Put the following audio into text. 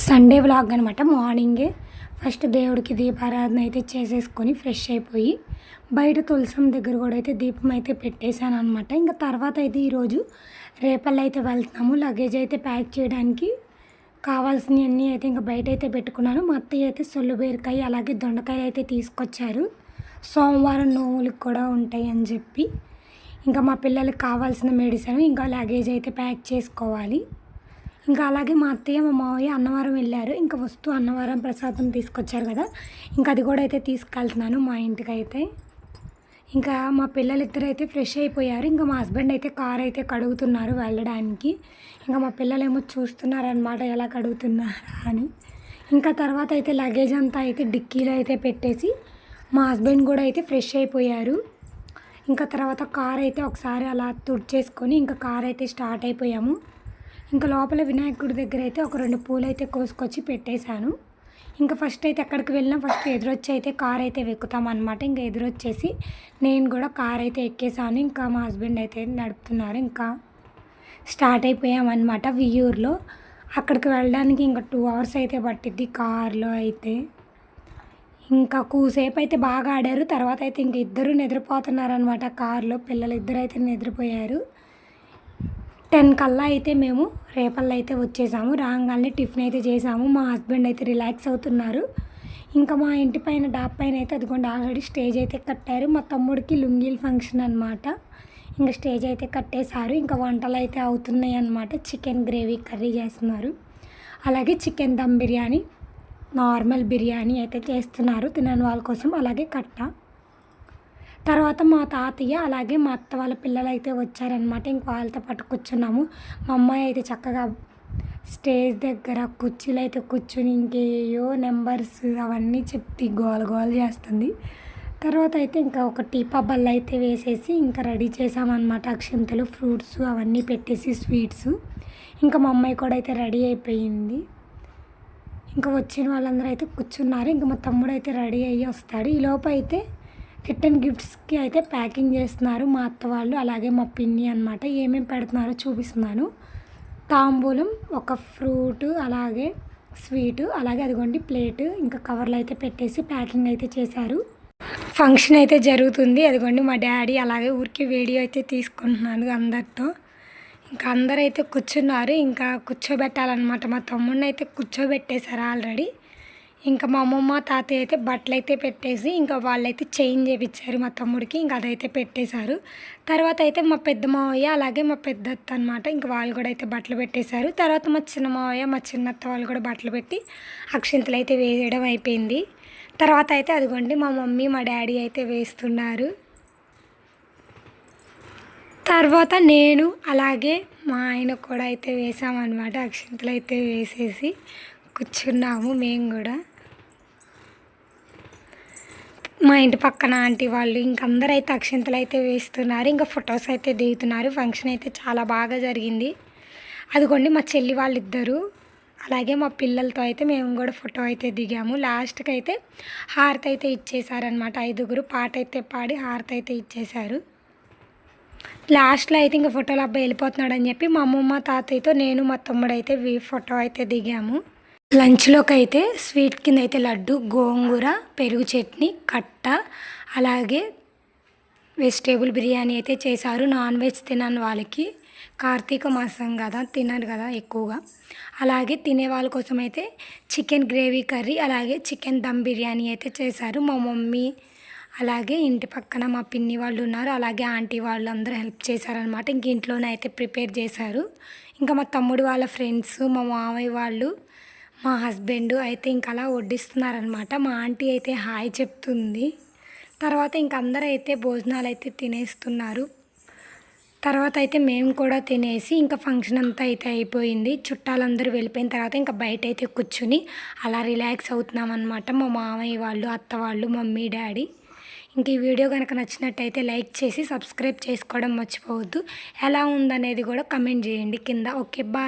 Sunday vlog అనమాట మార్నింగే first దేవుడికి దీపారాధన అయితే చేసేసుకొని ఫ్రెష్ అయిపోయి బయట తులసం దగ్గర కూడా అయితే దీపం అయితే పెట్టేశాను అనమాట ఇంకా తర్వాత అయితే ఈరోజు రేపల్లో అయితే వెళ్తున్నాము లగేజ్ అయితే ప్యాక్ చేయడానికి కావాల్సినవన్నీ అయితే ఇంకా బయట అయితే పెట్టుకున్నాను. మా అత్తయ్య అయితే సొల్లు బీరకాయ అలాగే దొండకాయలు అయితే తీసుకొచ్చారు. సోమవారం నోవులకు కూడా ఉంటాయి అని చెప్పి. ఇంకా మా పిల్లలకి కావాల్సిన మెడిసిన్ ఇంకా లగేజ్ అయితే ప్యాక్ చేసుకోవాలి. ఇంకా అలాగే మా అత్తయ్య మా మావయ్య అన్నవరం వెళ్ళారు. ఇంకా వస్తూ అన్నవరం ప్రసాదం తీసుకొచ్చారు కదా. ఇంకా అది కూడా అయితే తీసుకెళ్తున్నాను మా ఇంటికైతే. ఇంకా మా పిల్లలిద్దరు అయితే ఫ్రెష్ అయిపోయారు. ఇంకా మా హస్బెండ్ అయితే కార్ అయితే కడుగుతున్నారు వెళ్ళడానికి. ఇంకా మా పిల్లలేమో చూస్తున్నారనమాట ఎలా కడుగుతున్నారా అని. ఇంకా తర్వాత అయితే లగేజ్ అంతా అయితే డిక్కీలో అయితే పెట్టేసి మా హస్బెండ్ కూడా అయితే ఫ్రెష్ అయిపోయారు. ఇంకా తర్వాత కార్ అయితే ఒకసారి అలా తుడిచేసుకొని ఇంకా కార్ అయితే స్టార్ట్ అయిపోయాము. ఇంకా లోపల వినాయకుడి దగ్గర అయితే ఒక రెండు పూలు అయితే కోసుకొచ్చి పెట్టేశాను. ఇంకా ఫస్ట్ అయితే ఎక్కడికి వెళ్ళినా ఫస్ట్ ఎదురొచ్చి అయితే కార్ అయితే ఎక్కుతాం అనమాట ఇంకా ఎదురొచ్చేసి నేను కూడా కార్ అయితే ఎక్కేసాను ఇంకా మా హస్బెండ్ అయితే నడుపుతున్నారు. ఇంకా స్టార్ట్ అయిపోయామన్నమాట వియూర్లో అక్కడికి వెళ్ళడానికి ఇంకా టూ అవర్స్ అయితే పట్టిద్ది కార్లో అయితే. ఇంకా కూసేపు అయితే బాగా ఆడారు. తర్వాత అయితే ఇంక ఇద్దరు నిద్రపోతున్నారనమాట కార్లో పిల్లలు ఇద్దరు అయితే నిద్రపోయారు. టెన్ కల్లా అయితే మేము రేపల్లా అయితే వచ్చేసాము. రాగానే టిఫిన్ అయితే చేసాము. మా హస్బెండ్ అయితే రిలాక్స్ అవుతున్నారు. ఇంకా మా ఇంటి పైన డాబ్ పైన అయితే అదిగోండి ఆల్రెడీ స్టేజ్ అయితే కట్టారు. మా తమ్ముడికి లుంగీల ఫంక్షన్ అనమాట ఇంకా స్టేజ్ అయితే కట్టేశారు. ఇంకా వంటలు అయితే అవుతున్నాయి అనమాట చికెన్ గ్రేవీ కర్రీ చేస్తున్నారు. అలాగే చికెన్ దమ్ బిర్యానీ నార్మల్ బిర్యానీ అయితే చేస్తున్నారు. తినని వాళ్ళ కోసం అలాగే కట్ట. తర్వాత మా తాతయ్య అలాగే మా అత్త వాళ్ళ పిల్లలు అయితే వచ్చారనమాట ఇంక వాళ్ళతో పాటు కూర్చున్నాము. మా అమ్మాయి అయితే చక్కగా స్టేజ్ దగ్గర కుర్చీలు అయితే కూర్చుని ఇంకేయో నెంబర్స్ అవన్నీ చెప్పి గోల గోల చేస్తుంది. తర్వాత అయితే ఇంకా ఒక టీపా బల్ల అయితే వేసేసి ఇంకా రెడీ చేసామన్నమాట. అక్షంతలు ఫ్రూట్స్ అవన్నీ పెట్టేసి స్వీట్స్. ఇంకా మా అమ్మాయి కూడా అయితే రెడీ అయిపోయింది. ఇంకా వచ్చిన వాళ్ళందరూ అయితే కూర్చున్నారు. ఇంకా మా తమ్ముడు అయితే రెడీ అయ్యి వస్తాడు. ఈ లోపు అయితే రిటర్న్ గిఫ్ట్స్కి అయితే ప్యాకింగ్ చేస్తున్నారు మా అత్త వాళ్ళు అలాగే మా పిన్ని అనమాట ఏమేమి పెడుతున్నారో చూపిస్తున్నాను. తాంబూలం ఒక ఫ్రూట్ అలాగే స్వీటు అలాగే అదిగోండి ప్లేటు ఇంకా కవర్లు అయితే పెట్టేసి ప్యాకింగ్ అయితే చేశారు. ఫంక్షన్ అయితే జరుగుతుంది. అదిగోండి మా డాడీ అలాగే ఊరికి వీడియో అయితే తీసుకుంటున్నాను అందరితో. ఇంకా అందరైతే కూర్చున్నారు. ఇంకా కూర్చోబెట్టాలన్నమాట. మా తమ్ముడిని అయితే కూర్చోబెట్టేశారు ఆల్రెడీ. ఇంకా మా అమ్మమ్మ తాతయ్య అయితే బట్టలు అయితే పెట్టేసి ఇంకా వాళ్ళైతే చేంజ్ చేయించారు మా తమ్ముడికి. ఇంకా అదైతే పెట్టేశారు. తర్వాత అయితే మా పెద్ద మావయ్య అలాగే మా పెద్ద అత్త అనమాట ఇంకా వాళ్ళు కూడా అయితే బట్టలు పెట్టేశారు. తర్వాత మా చిన్న మావయ్య మా చిన్నత్త వాళ్ళు కూడా బట్టలు పెట్టి అక్షింతలు అయితే వేయడం అయిపోయింది. తర్వాత అయితే అదిగోండి మా మమ్మీ మా డాడీ అయితే వేస్తున్నారు. తర్వాత నేను అలాగే మా ఆయన కూడా అయితే వేసామన్నమాట. అక్షింతలు అయితే వేసేసి కూర్చున్నాము మేము కూడా. మా ఇంటి పక్కన ఆంటీ వాళ్ళు ఇంక అందరూ అయితే అక్షింతలు అయితే వేస్తున్నారు ఇంకా ఫొటోస్ అయితే దిగుతున్నారు. ఫంక్షన్ అయితే చాలా బాగా జరిగింది. అదిగోండి మా చెల్లి వాళ్ళిద్దరూ అలాగే మా పిల్లలతో అయితే మేము కూడా ఫోటో అయితే దిగాము. లాస్ట్కి అయితే హారతి అయితే ఇచ్చేసారనమాట ఐదుగురు పాట అయితే పాడి హారతి అయితే ఇచ్చేశారు. లాస్ట్లో అయితే ఇంకా ఫోటోలు అబ్బాయి వెళ్ళిపోతున్నాడు అని చెప్పి మా అమ్మమ్మ తాతయ్యతో నేను మా తమ్ముడు అయితే ఫోటో అయితే దిగాము. లంచ్లోకి అయితే స్వీట్ కింద అయితే లడ్డు గోంగూర పెరుగు చట్నీ కట్ట అలాగే వెజిటేబుల్ బిర్యానీ అయితే చేశారు. నాన్ వెజ్ తినని వాళ్ళకి కార్తీక మాసం కదా తినరు కదా ఎక్కువగా. అలాగే తినే వాళ్ళ కోసం అయితే చికెన్ గ్రేవీ కర్రీ అలాగే చికెన్ దమ్ బిర్యానీ అయితే చేశారు. మా మమ్మీ అలాగే ఇంటి పక్కన మా పిన్ని వాళ్ళు ఉన్నారు. అలాగే ఆంటీ వాళ్ళు అందరూ హెల్ప్ చేశారనమాట ఇంక ఇంట్లోనే అయితే ప్రిపేర్ చేశారు. ఇంకా మా తమ్ముడు వాళ్ళ ఫ్రెండ్స్ మా మామయ్య వాళ్ళు మా హస్బెండ్ అయితే ఇంక అలా వడ్డిస్తున్నారనమాట. మా ఆంటీ అయితే హాయ్ చెప్తుంది. తర్వాత ఇంక అందరూ అయితే భోజనాలు అయితే తినేస్తున్నారు. తర్వాత అయితే మేము కూడా తినేసి ఇంకా ఫంక్షన్ అంతా అయితే అయిపోయింది. చుట్టాలందరూ వెళ్ళిపోయిన తర్వాత ఇంకా బయట అయితే కూర్చుని అలా రిలాక్స్ అవుతున్నాం అనమాట మా మామయ్య వాళ్ళు అత్త వాళ్ళు మమ్మీ డాడీ. ఇంక ఈ వీడియో కనుక నచ్చినట్టయితే లైక్ చేసి సబ్స్క్రైబ్ చేసుకోవడం మర్చిపోవద్దు. ఎలా ఉందనేది కూడా కమెంట్ చేయండి కింద. Okay bye.